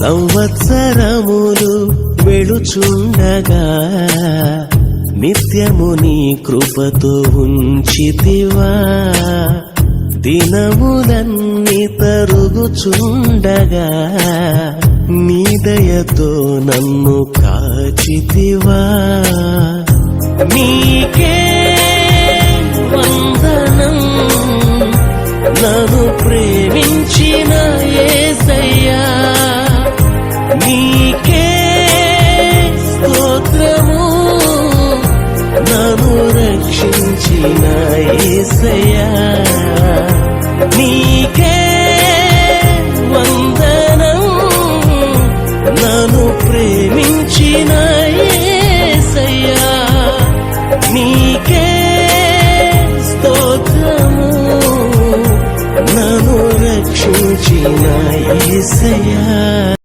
సంవత్సరములు వెళుచుండగా నిత్యము నీ కృపతో ఉంచితివా. దినములన్నీ తరుగుచుండగా నీ దయతో నన్ను కాచితివా. నీకే వందనం నన్ను ప్రేమించిన రక్షించిన ఏసయ్యా నీకే వందనం. నన్ను ప్రేమించిన ఏసయ్యా. నీకే స్తోత్రము. నన్ను రక్షించిన ఏసయ్యా.